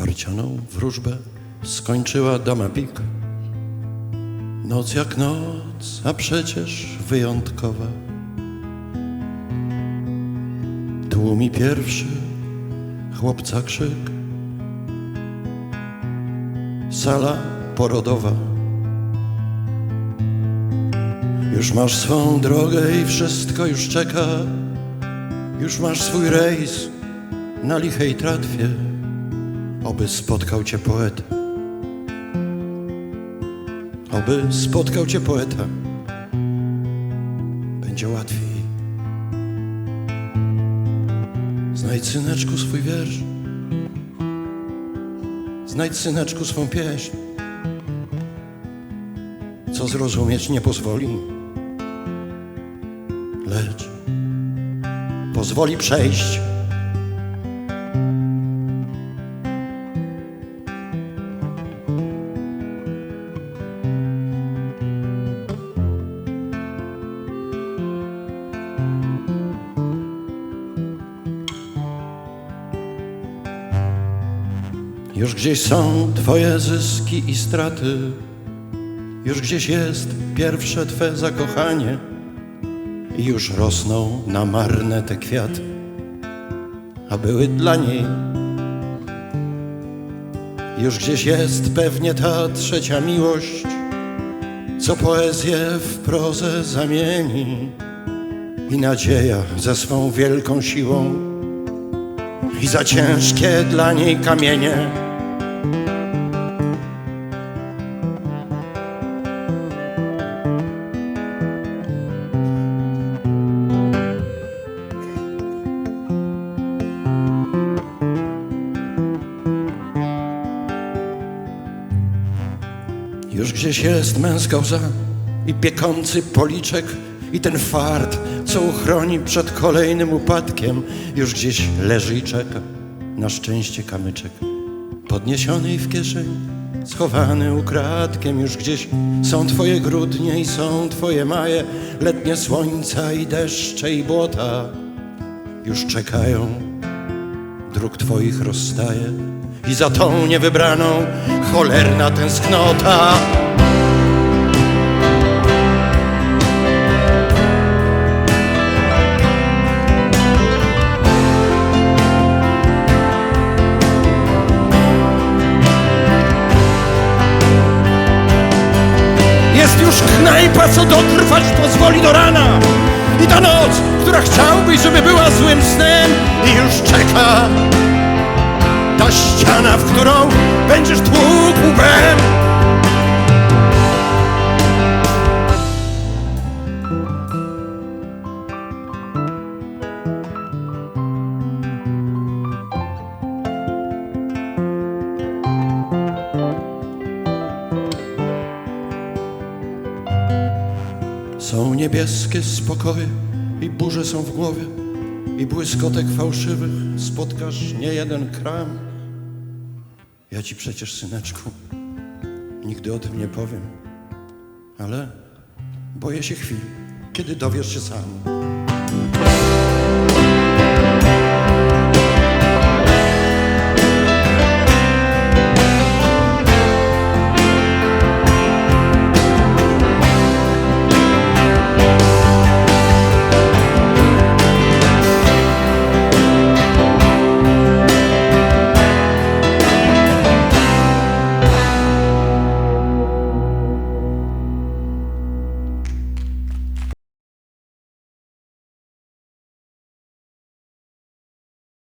Splecioną wróżbę skończyła dama pik. Noc jak noc, a przecież wyjątkowa. Tłumi pierwszy chłopca krzyk. Sala porodowa. Już masz swą drogę i wszystko już czeka. Już masz swój rejs na lichej tratwie. Oby spotkał cię poeta. Oby spotkał cię poeta. Będzie łatwiej. Znajdź syneczku swój wiersz. Znajdź syneczku swą pieśń. Co zrozumieć nie pozwoli, lecz pozwoli przejść. Już gdzieś są Twoje zyski i straty, już gdzieś jest pierwsze Twe zakochanie i już rosną na marne te kwiaty, a były dla niej. Już gdzieś jest pewnie ta trzecia miłość, co poezję w prozę zamieni i nadzieja ze swą wielką siłą i za ciężkie dla niej kamienie. Już gdzieś jest męska łza i piekący policzek i ten fart, co uchroni przed kolejnym upadkiem. Już gdzieś leży i czeka na szczęście kamyczek. Podniesiony w kieszeni, schowany ukradkiem. Już gdzieś są twoje grudnie i są twoje maje, letnie słońca i deszcze i błota. Już czekają, dróg twoich rozstaje i za tą niewybraną cholerna tęsknota. Jest już knajpa, co dotrwać pozwoli do rana I ta noc, która chciałbyś, żeby była złym snem I już czeka w którą będziesz tłukł łbem Są niebieskie spokoje i burze są w głowie i błyskotek fałszywych spotkasz nie jeden kram. Ja ci przecież, syneczku, nigdy o tym nie powiem, ale boję się chwili, kiedy dowiesz się sam.